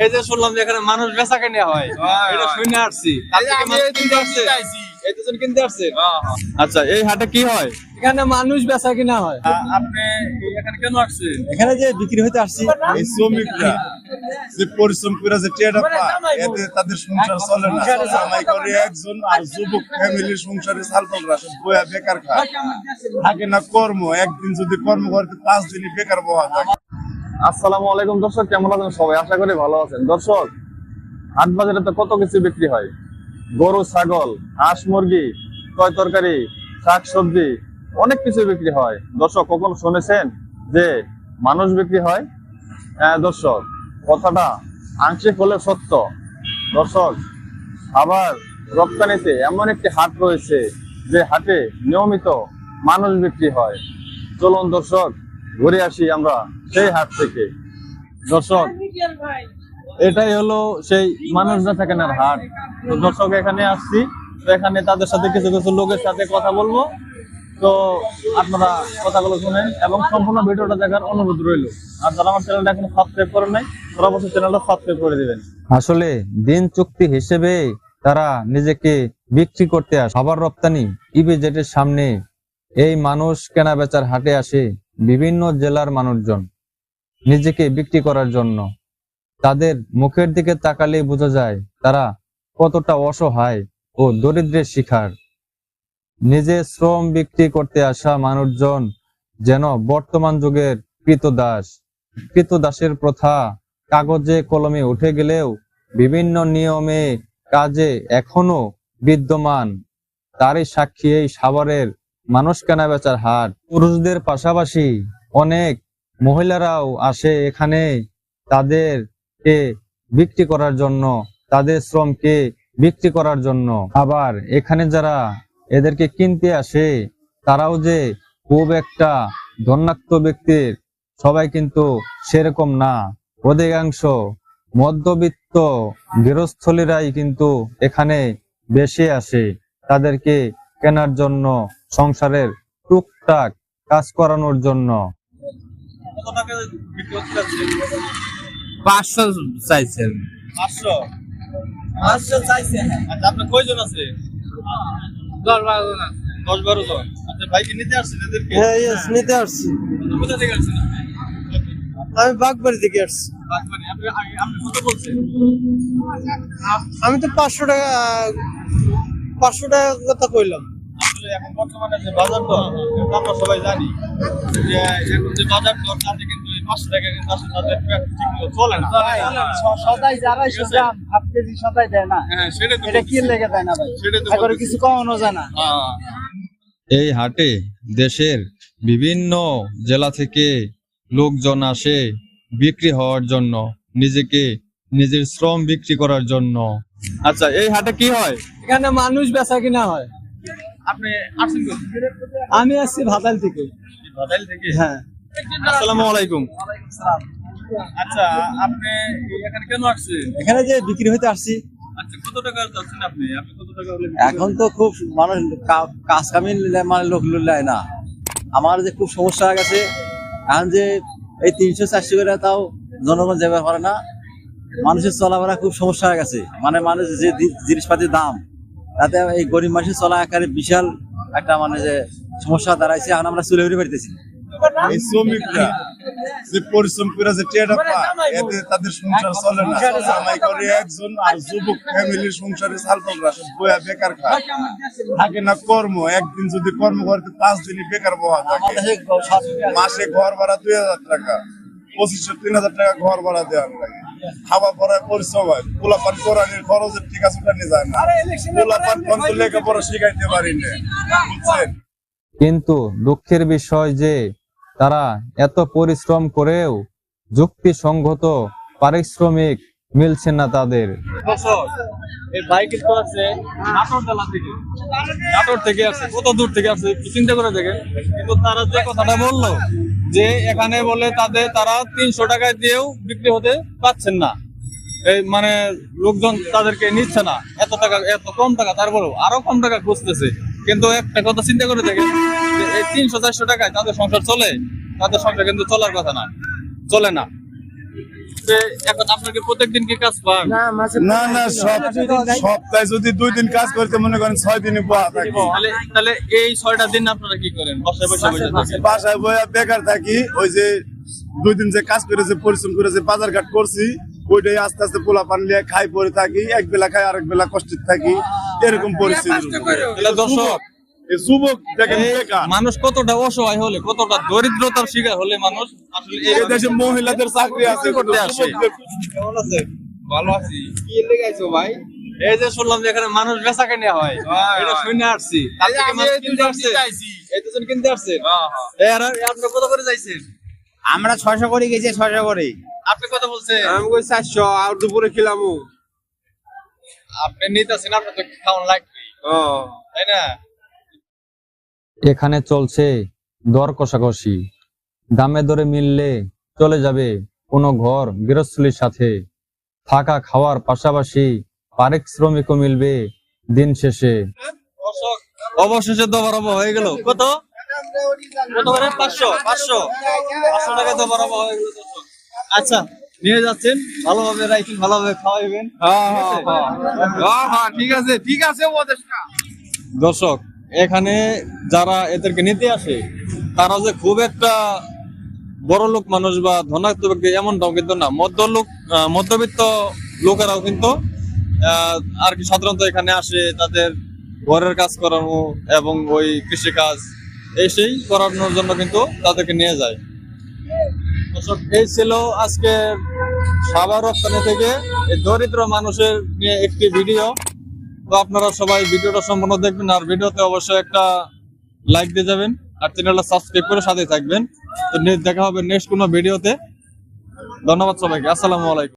এই যে শুনলাম যে এখানে মানুষ বেচা কেনা হয়। এটা শুনে আসছি। কিনতে কিনতে আসছেন আচ্ছা এই হাটে কি হয়? এখানে মানুষ বেচা কিনা হয়। আপনি এখানে কেন আসছেন? এখানে যে বিক্রি হইতে আসছি এই শ্রমিকরা যে পরিশ্রম করে যে টেটা পায় এতে তাদের সংসার চলে না। কামাই করে একজন আর যুবক ফ্যামিলির সংসারে সালপালরা সব বয়া বেকার খায়। থাকে না কর্ম একদিন যদি কর্ম করতে পাঁচ দিনই বেকার বহা থাকে আসসালামু আলাইকুম, দর্শক, কেমন আছেন সবাই? আশা করি ভালো আছেন। দর্শক, হাট বাজারে তো কত কিছু বিক্রি হয়? গরু, ছাগল, হাঁস, মুরগি তয় তরকারি, শাক সবজি, অনেক কিছু বিক্রি হয়। দর্শক, কখন শুনেছেন যে মানুষ বিক্রি হয়? হ্যাঁ দর্শক, কথাটা আংশিক হলে সত্য। দর্শক, আবার রপ্তানিতে এমন একটি হাট রয়েছে যে হাটে নিয়মিত মানুষ বিক্রি হয়। চলুন, দর্শক ঘুরে আসি আমরা সেই হাট থেকে। দর্শক, এটাই হলো সেই মানুষ বেচা আর হাট। তো দর্শক, এখানে আসছি। তো এখানে তাদের সাথে কিছু কিছু লোকের সাথে কথা বলব। তো আপনারা কথাগুলো শুনেন এবং সম্পূর্ণ ভিডিওটা দেখার অনুরোধ রইল। আর যারা আমার চ্যানেলটা এখন সাবস্ক্রাইব করেন নাই, তারা অবশ্যই চ্যানেলটা সাবস্ক্রাইব করে দিবেন। আসলে দিন চুক্তি হিসেবে তারা নিজেকে বিক্রি করতে আসে। খাবার রপ্তানি ইপিজেটের সামনে এই মানুষ কেনা বেচার হাটে আসে। বিভিন্ন জেলার মানুষজন নিজেকে বিক্রি করার জন্য তাদের মুখের দিকে তাকালেই বোঝা যায় তারা কতটা অসহায় ও দরিদ্রের শিকার। নিজে শ্রম বিক্রি করতে আসা মানুষজন যেন বর্তমান যুগের কৃতদাস। কৃতদাসের প্রথা কাগজে কলমে উঠে গেলেও বিভিন্ন নিয়মে কাজে এখনও বিদ্যমান। তারই সাক্ষী এই সাভারের মানুষ কেনা বেচার হাট। পুরুষদের পাশাপাশি অনেক মহিলারাও আসে এখানে তাদেরকে বিক্রি করার জন্য, তাদের শ্রমকে বিক্রি করার জন্য। আবার এখানে যারা এদেরকে কিনতে আসে, তারাও যে খুব একটা ধন্যাত্ম ব্যক্তির, সবাই কিন্তু সেরকম না। অধিকাংশ মধ্যবিত্ত গৃহস্থলীরাই কিন্তু এখানে বেশি আসে। তাদেরকে কেনার জন্য সংসারের টুকটাক কাজ করানোর জন্য। কত টাকা বিক্রি করতে যাচ্ছেন? পাঁচশো চাইছেন। পাঁচশো? পাঁচশো চাইছে আচ্ছা আপনার কয়জন আছে? দশ বারো জন দশ বারো জন। আচ্ছা ভাই নিতে আসছেন এদেরকে? হ্যাঁ ইয়েস নিতে আসছি। কোথা থেকে আসছেন আমি বাগবাড়ি থেকে আসছি। বাগবাড়ি। আপনি আগে- আপনি কত বলছেন? আমি তো পাঁচশো টাকা পাঁচশো টাকা কথা কইলাম। আসলে এখন বর্তমানে যে বাজার দর আমরা সবাই জানি যে এখন যে বাজার দর তাতে কিন্তু এই পাঁচশো টাকা কিন্তু আসলে তাদের পেট চলে না। সদাই যারা ঠিক হাফ কেজি সদাই দেয় না। সেটা তো এটা কি লেগে দেয় না ভাই? সেটাই তো কিছু কমানো যায় না। এই হাটে দেশের বিভিন্ন জেলা থেকে লোকজন আসে বিক্রি হওয়ার জন্য নিজেকে নিজের শ্রম বিক্রি করার জন্য। আচ্ছা এই হাটে কি হয়? এখানে মানুষ বেচা কিনা হয়। আপনি আমি আসছি ভাতাল থেকে। হ্যাঁ। আসসালামু আলাইকুম। আচ্ছা আপনি এখানে কেন আসছেন? এখানে যে বিক্রি হইতে আসছি। আচ্ছা কত টাকা যাচ্ছেন আপনি? আপনি কত টাকা হলে এখন তো খুব মানুষ কা- কাজ কামি মানে লোক লুলায় না। আমার যে খুব সমস্যা হয়ে গেছে এখন যে এই তিনশো চারশো করে তাও জনগণ যেতে পারে না মানুষের চলাফেরা খুব সমস্যা হয়ে গেছে। মানে মানুষ যে জিনিসপাতির দাম তাতে এই গরিব মানুষের চলা আকারে বিশাল একটা মানে যে সমস্যা দাঁড়াইছে এখন আমরা চলে উঠে পারতেছি না। এই শ্রমিকরা যে পরিশ্রম করে যে টেটা এতে তাদের সংসার চলে না। কামাই করে একজন আর যুবক ফ্যামিলির সংসারে সালপালরা সব বয়া বেকার খায়। থাকে না কর্ম একদিন যদি কর্ম করতে পাঁচ দিনই বেকার বহা থাকে। মাসে ঘর ভাড়া দুই হাজার টাকা পঁচিশশো তিন হাজার টাকা ঘর ভাড়া দেওয়ার লাগে। খাওয়া হয়। পোলাপান কোরআনের খরচের ঠিক আছে নিয়ে যায় না। পোলাপান লেখাপড়া শিখাইতে পারি না। বুঝছেন? কিন্তু দুঃখের বিষয় যে তারা এত পরিশ্রম করেও যুক্তিসঙ্গত পারিশ্রমিক মিলছে না তাদের। আছে নাটোর থেকে। আসছে কত দূর থেকে আসছে চিন্তা করে দেখেন। কিন্তু তারা যে কথাটা বলল যে এখানে বলে তাদের, তারা তিনশো টাকায় দিয়েও বিক্রি হতে পারছেন না। এই মানে লোকজন তাদেরকে নিচ্ছে না। এত টাকা, এত কম টাকা, তারপরেও আরও কম টাকা খুঁজতেছে। কিন্তু একটা কথা চিন্তা করে দেখেন এই তিনশো, চারশো টাকায় তাদের সংসার চলে, তাদের সংসার কিন্তু চলার কথা না, চলে না। আপনি এখন আপনাকে প্রত্যেকদিন কি কাজ পান? না না সপ্তাহে যদি দুই দিন কাজ করতে মনে করেন ছয় দিনে বয়া থাকি তাহলে তাহলে এই ছয়টা দিন আপনারা কি করেন? বসে বসে বসে থাকেন? বাসায় বয়া বেকার থাকি ওই যে দুই দিন যে কাজ করেছে পরিশ্রম করেছে বাজার ঘাট করছি ওইটাই আস্তে আস্তে পোলা পান লিয়ে খাই পরে থাকি এক বেলা খাই আরেক বেলা কষ্ট থাকি এরকম পরিস্থিতি। দর্শক যুবক দেখেন মানুষ কতটা অসহায় হলে কতটা দরিদ্রতার শিকার হলে মানুষ আসলে এই এই দেশে মহিলাদের চাকরি আছে করতে আসে। কেমন আছে? ভালো আছি। কি লেগাইছো ভাই? এই যে শুনলাম যে এখানে মানুষ বেচা কেনা হয়। এটা শুনে আসছি। তার থেকে মানুষ কিনতে আসছে। এই দুজন কিনতে আসছে? এই আর আপনি কত করে যাইছেন আমরা ছয়শো করে গেছি ছয়শো করে। আপনি কত বলছেন? আমি কই চারশো আর দুপুরে খেলামু। আপনি নিতেছেন আপনার তো খাওয়ান লাগবে। ও। তাই না? এখানে চলছে দর কষাকষি। দামে দরে মিললে চলে যাবে কোনো ঘর গৃহস্থলীর সাথে। থাকা খাওয়ার পাশাপাশি পারিশ্রমিকও মিলবে দিন শেষে। অবশেষে তো বরাবর হয়ে গেল। কত? কত করে? পাঁচশো পাঁচশো। পাঁচশো টাকা তো হয়ে গেল আচ্ছা নিয়ে যাচ্ছেন। ভালোভাবে রাখছেন ভালোভাবে খাওয়াইবেন। ঠিক আছে ঠিক আছে দর্শক এখানে যারা এদেরকে নিতে আসে, তারা যে খুব একটা বড় লোক মানুষ বা ধনাত্ম ব্যক্তি এমনটাও কিন্তু না। মধ্য লোক মধ্যবিত্ত লোকেরাও কিন্তু আর কি সাধারণত এখানে আসে তাদের ঘরের কাজ করানো এবং ওই কৃষি কাজ এই সেই করানোর জন্য কিন্তু তাদেরকে নিয়ে যায়। দর্শক, এই ছিল আজকে সাভার রপ্তানি থেকে দরিদ্র মানুষের নিয়ে একটি ভিডিও। তো আপনারা সবাই ভিডিওটা সম্পূর্ণ দেখবেন আর ভিডিওতে অবশ্যই একটা লাইক দিয়ে যাবেন আর চ্যানেলটা সাবস্ক্রাইব করে সাথে থাকবেন। তো দেখা হবে নেক্সট কোনো ভিডিওতে। ধন্যবাদ সবাইকে। আসসালামু আলাইকুম।